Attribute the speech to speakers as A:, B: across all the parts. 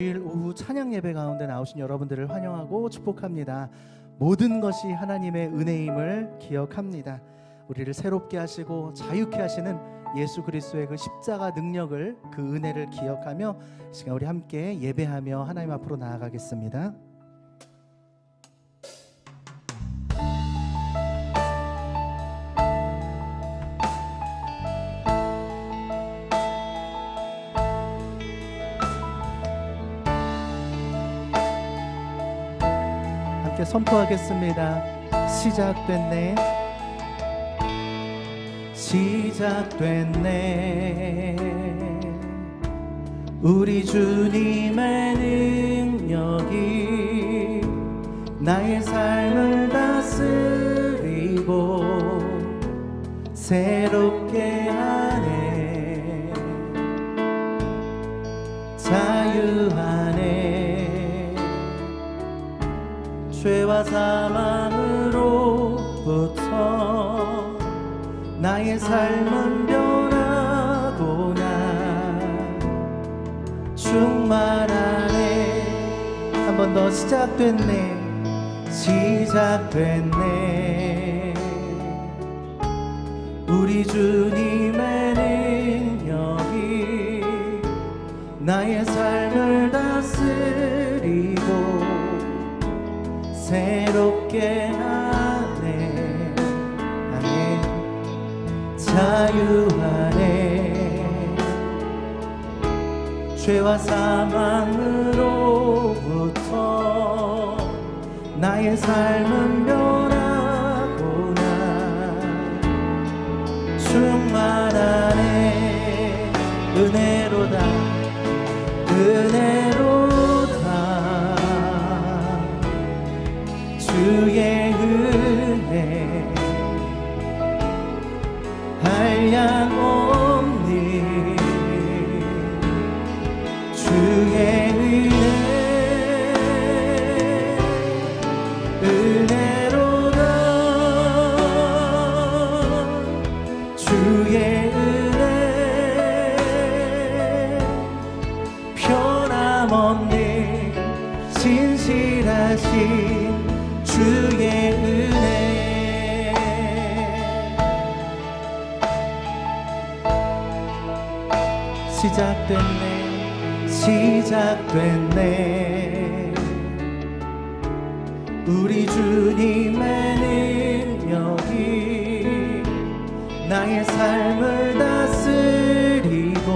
A: 주일 오후 찬양 예배 가운데 나오신 여러분들을 환영하고 축복합니다. 모든 것이 하나님의 은혜임을 기억합니다. 우리를 새롭게 하시고 자유케 하시는 예수 그리스도의 그 십자가 능력을 그 은혜를 기억하며 이 시간 우리 함께 예배하며 하나님 앞으로 나아가겠습니다. 선포하겠습니다. 시작됐네. 시작됐네. 우리 주님의 능력이 나의 삶을 다스리고 새롭 죄와 사망으로부터 나의 삶은 변하고나 충만하네 한 번 더 시작됐네. 시작됐네. 우리 주님의 능력이 나의 삶을 다스리고 새롭게 하네. 아멘 자유하네. 죄와 사망으로부터 나의 삶은 변하고나. 충만하네. 은혜로다. 은혜 나의 삶을 다스리고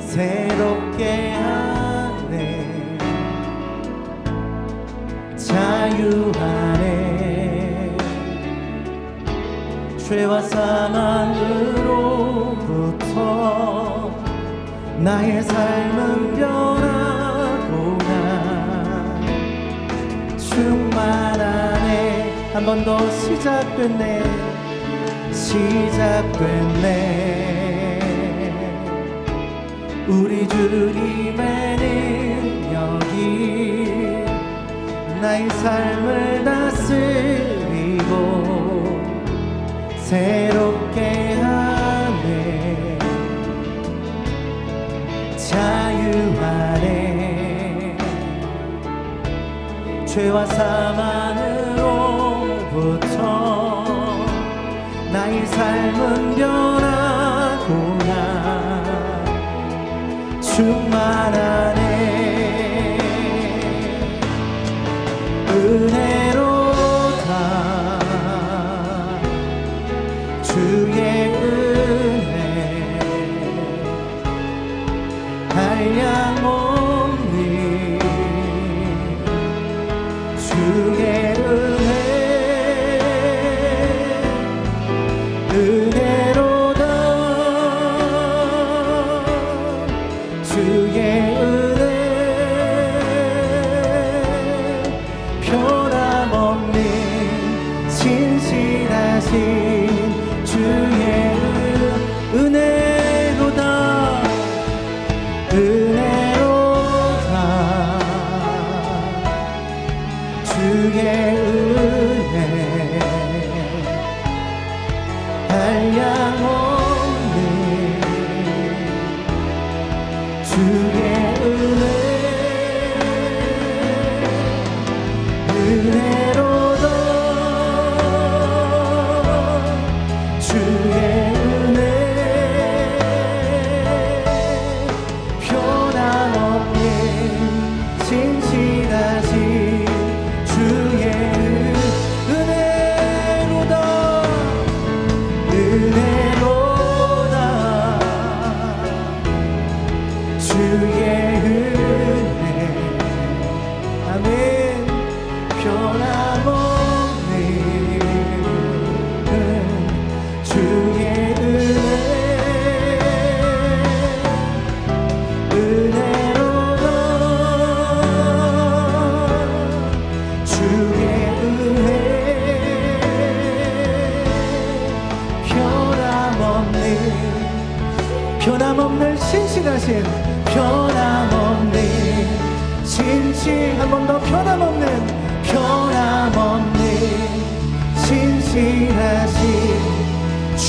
A: 새롭게 하네. 자유하네. 죄와 사망으로부터 나의 삶은 변하고나. 충만하네. 한 번 더 시작됐네 시작됐네. 우리 주님의 능력이 나의 삶을 다스리고 새롭게 하네. 자유하네. 죄와 사망 나의 삶은 변하고나. 충만하네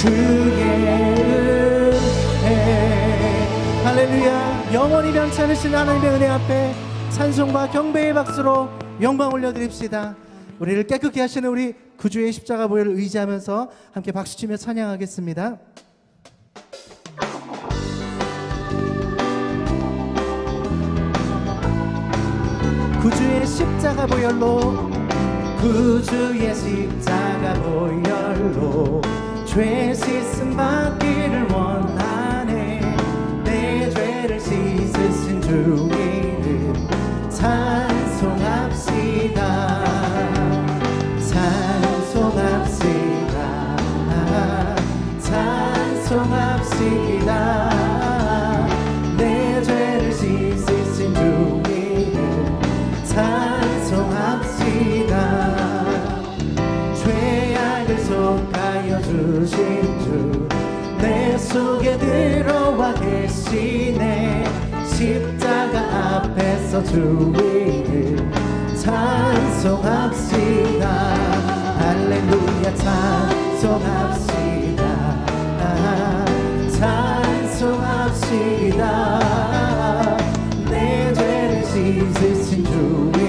A: 주의 은혜 할렐루야. 영원히 변치 않으신 하나님의 은혜 앞에 찬송과 경배의 박수로 영광 올려드립시다. 우리를 깨끗게 하시는 우리 구주의 십자가 보혈을 의지하면서 함께 박수치며 찬양하겠습니다. 구주의 십자가 보혈로 구주의 십자가 보혈로 죄 씻음 받기를 원하네. 내 죄를 씻으신 주 이름 찬송합시다. 찬송합시다. 찬송합시다 앞에서 주 이름 찬송합시다. 할렐루야 찬송합시다. 찬송합시다. 내 죄를 씻으신 주이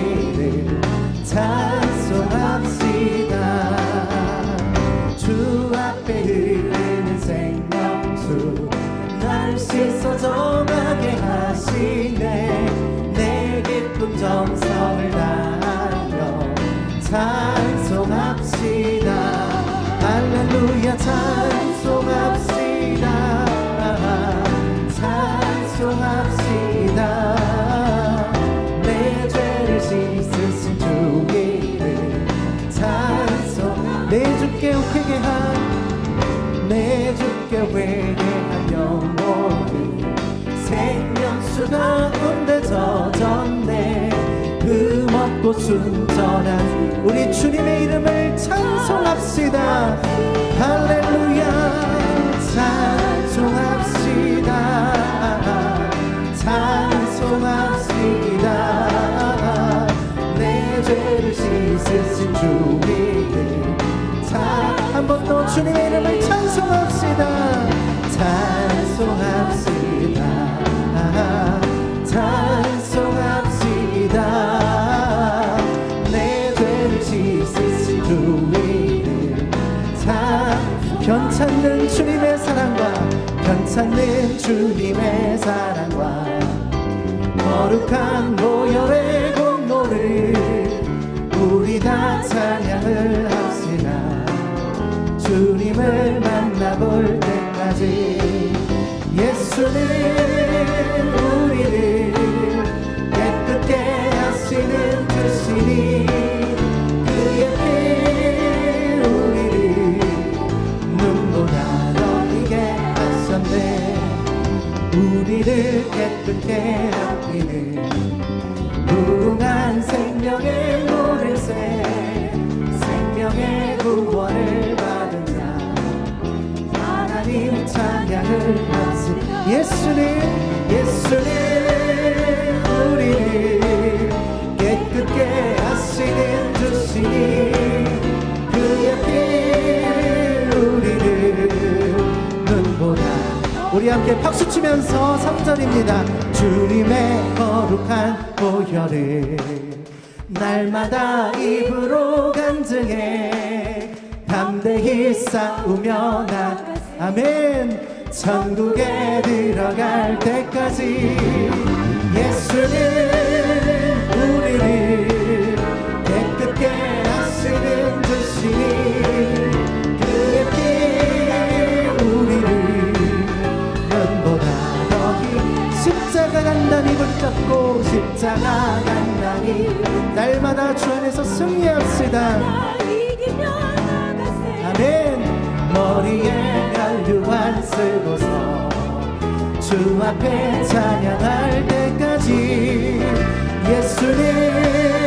A: 죄를 씻으신 주 이름 찬송. 내 주께 회개한 내 주께 회개한 영혼이 생명수 가운데 젖었네. 흠없고 순전한 우리 주님의 이름을 찬송합시다. 할렐루야. 찬송합시다. 찬송합시다 죄를 씻으신 주 이름 한번 더 주님의 이름을 찬송합시다. 찬송합시다. 찬송합시다. 내 죄를 씻으신 주 이름 참 변찮는 주님의 사랑과 변찮는 주님의 사랑과 거룩한 보혈의 다 찬양을 합시다. 주님을 만나볼 때까지 날마다 입으로 간증해. 담대히 싸우며 나. 아멘. 천국에 들어갈 때까지 예수는 우리를 깨끗게 하시는 주시니 그의 피 우리를 눈보다 더히 십자가 간단히 붙잡고 십자가 날마다 주 안에서 승리합시다. 아멘. 머리에 면류관 쓰고서 주 앞에 찬양할 때까지 예수는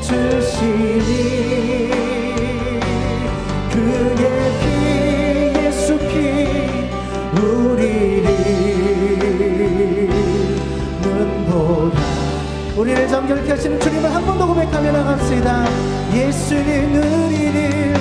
A: 주시니 그의 피 예수 피 우리를 눈보다. 우리를 정결케 하시는 주님을 한 번 더 고백하며 나갑시다. 예수님 우리를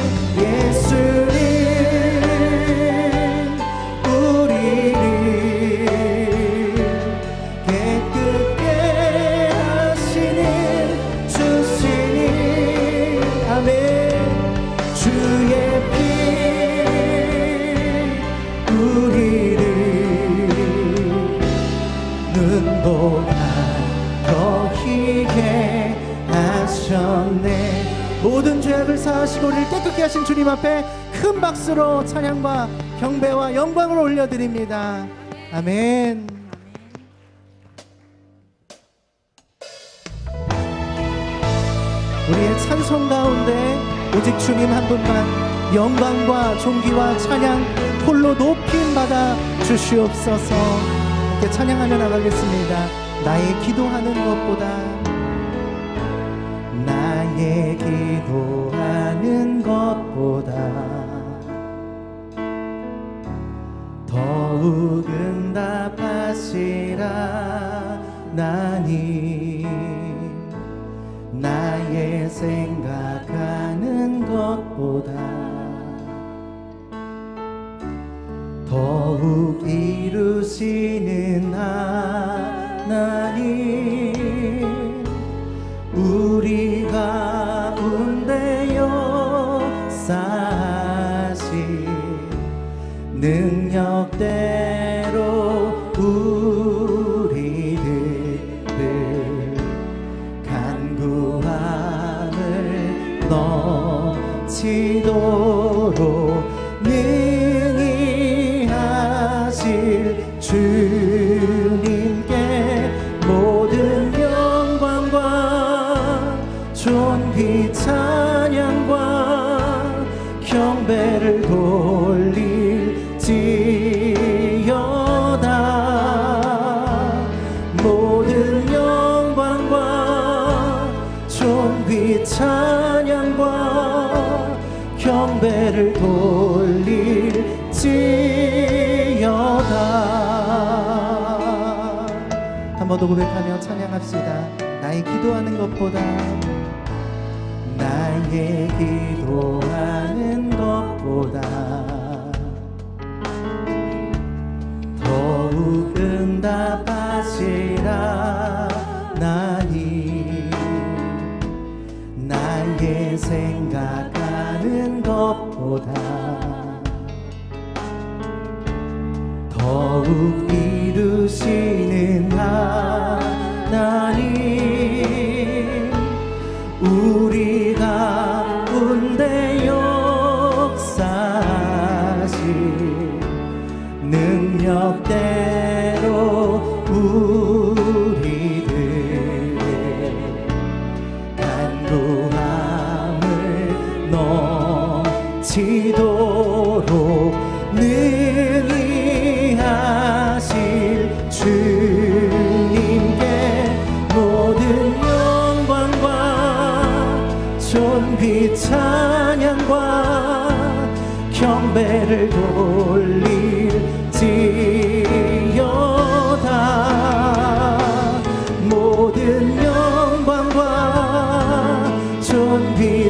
A: 죄악을 사하시고 우리를 깨끗게 하신 주님 앞에 큰 박수로 찬양과 경배와 영광을 올려드립니다. 아멘. 우리의 찬송 가운데 오직 주님 한 분만 영광과 존귀와 찬양 홀로 높임 받아 주시옵소서. 함께 찬양하며 나가겠습니다. 나의 기도하는 것보다 나의 기도하는 것보다 더욱 응답하시라 나니 나의 생각하는 것보다 더욱 이루시는 하나 존귀 찬양과 경배를 돌릴지어다. 모든 영광과 존귀 찬양과 경배를 돌릴지어다. 한 번 더 고백하며 찬양합시다. 나의 기도하는 것보다 나의 기도하 능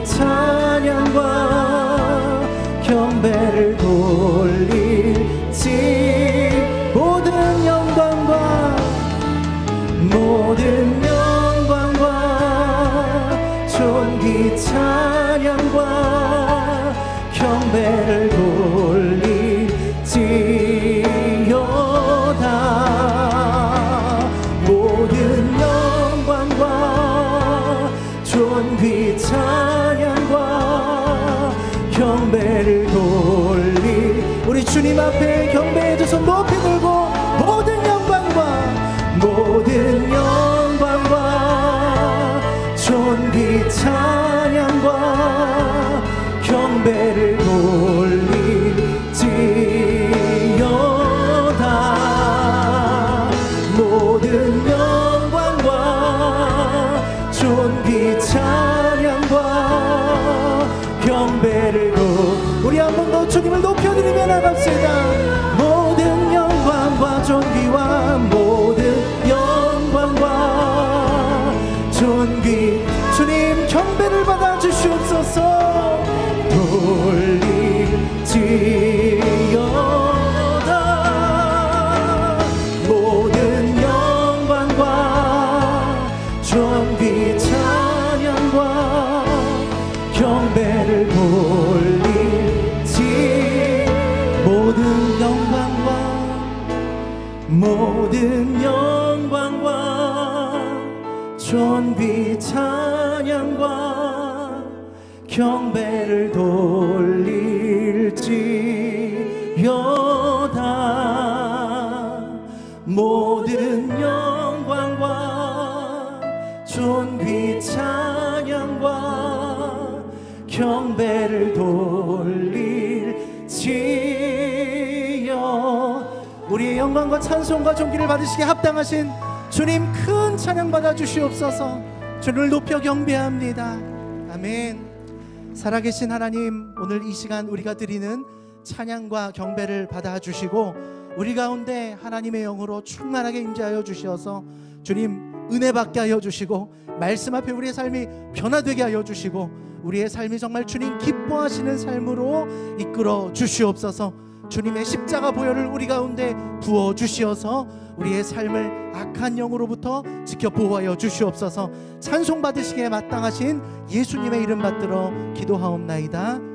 A: 존 경배를 돌릴 우리 주님 앞에 경배의 두손 높이 들고 모든 영광과 모든 영광과 존귀 찬 존귀 찬양과 경배를 돌릴지어다 모든 영광과 존귀 찬양과 경배를 돌릴지어 우리의 영광과 찬송과 존귀를 받으시게 합당하신 주님 큰 찬양 받아 주시옵소서. 주를 높여 경배합니다. 아멘. 살아계신 하나님 오늘 이 시간 우리가 드리는 찬양과 경배를 받아 주시고 우리 가운데 하나님의 영으로 충만하게 임재하여 주시어서 주님 은혜 받게 하여 주시고 말씀 앞에 우리의 삶이 변화되게 하여 주시고 우리의 삶이 정말 주님 기뻐하시는 삶으로 이끌어 주시옵소서 주님의 십자가 보혈을 우리 가운데 부어 주시어서 우리의 삶을 악한 영으로부터 지켜 보호하여 주시옵소서 찬송 받으시기에 마땅하신 예수님의 이름 받들어 기도하옵나이다.